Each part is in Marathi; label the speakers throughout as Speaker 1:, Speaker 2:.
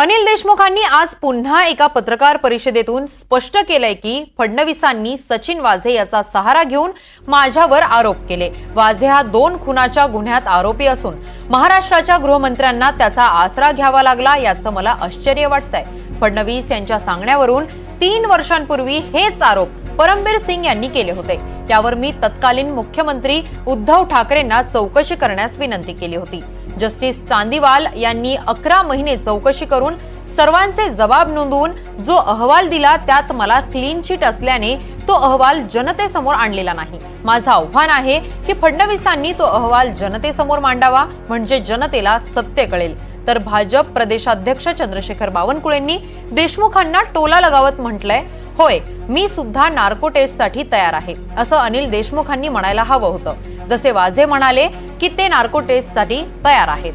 Speaker 1: अनिल देशमुखांनी आज पुन्हा एका पत्रकार परिषदेतून स्पष्ट केलंय की फडणवीसांनी सचिन वाझे याचा सहारा घेऊन माझ्यावर आरोप केले. वाझे हा दोन खुनाच्या गुन्ह्यात आरोपी असून महाराष्ट्राच्या गृहमंत्र्यांना त्याचा आसरा घ्यावा लागला याचं मला आश्चर्य वाटतंय. फडणवीस यांच्या सांगण्यावरून तीन वर्षांपूर्वी हेच आरोप परमबीर सिंग यांनी केले होते. त्यावर मी तत्कालीन मुख्यमंत्री उद्धव ठाकरेंना चौकशी करण्यास विनंती केली होती. जस्टिस चांदीवाल यांनी अकरा महिने चौकशी करून सर्वांचे जबाब नोंदवून जो अहवाल दिला त्यात मला क्लीन चिट असल्याने तो अहवाल जनतेसमोर आणलेला नाही. माझं आव्हान आहे की फडणवीसांनी तो अहवाल जनतेसमोर मांडावा म्हणजे जनतेला सत्य कळेल. तर भाजप प्रदेशाध्यक्ष चंद्रशेखर बावनकुळेंनी देशमुखांना टोला लगावत म्हटलंय होय मी सुद्धा नार्को टेस्टसाठी तयार आहे असं अनिल देशमुखांनी म्हणायला हवं होतं. जसे वाझे म्हणाले की ते नार्को टेस्टसाठी तयार आहेत?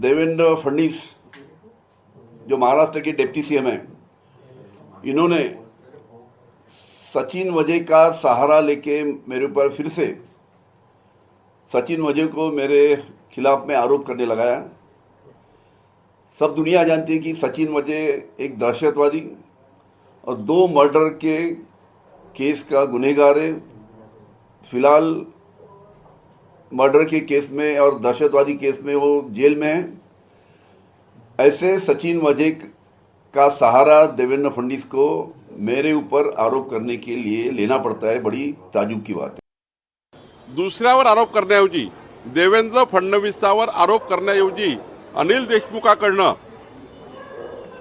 Speaker 2: देवेंद्र फडणवीस, जो महाराष्ट्र के डिप्टी सीएम हैं इन्होंने सचिन वजह का सहारा लेके मेरे ऊपर फिर से सचिन वजह को मेरे खिलाफ में आरोप करने लगाया सब दुनिया जानती है कि सचिन वजह एक दहशतवादी और दो मर्डर के केस का गुनहगार है। फ़िलहाल मर्डर के केस में और दहशतवादी केस में वो जेल में है। ऐसे सचिन वजह का सहारा देवेंद्र फडणवीस को मेरे ऊपर आरोप करने के लिए लेना पड़ता है, बड़ी ताजुब की बात है।
Speaker 3: दुसऱ्यावर आरोप करण्याऐवजी देवेंद्र फडणवीसावर आरोप करण्याऐवजी अनिल देशमुखाकडनं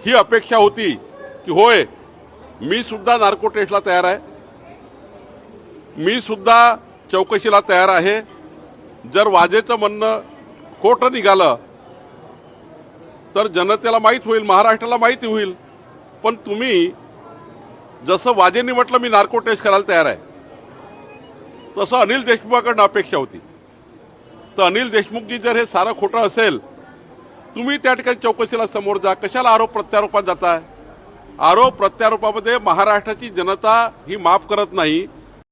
Speaker 3: ही अपेक्षा होती की होय मी सुद्धा नार्को टेस्टला तयार आहे. मी सुद्धा चौकशीला तयार आहे. जर वाजेचं म्हणणं खोटं निघालं तर जनतेला माहीत होईल महाराष्ट्राला माहिती होईल. पण तुम्ही जसं वाजेंनी म्हटलं मी नार्को टेस्ट करायला तयार आहे. तसं अनिल देशमुखाकडनं अपेक्षा होती. तर अनिल देशमुखजी जर हे सारं खोटं असेल तुम्ही त्या ठिकाणी चौकशीला समोर जा. कशाला आरोप प्रत्यारोपात जाताय? आरोप प्रत्यारोपामध्ये महाराष्ट्राची जनता ही माफ करत नाही.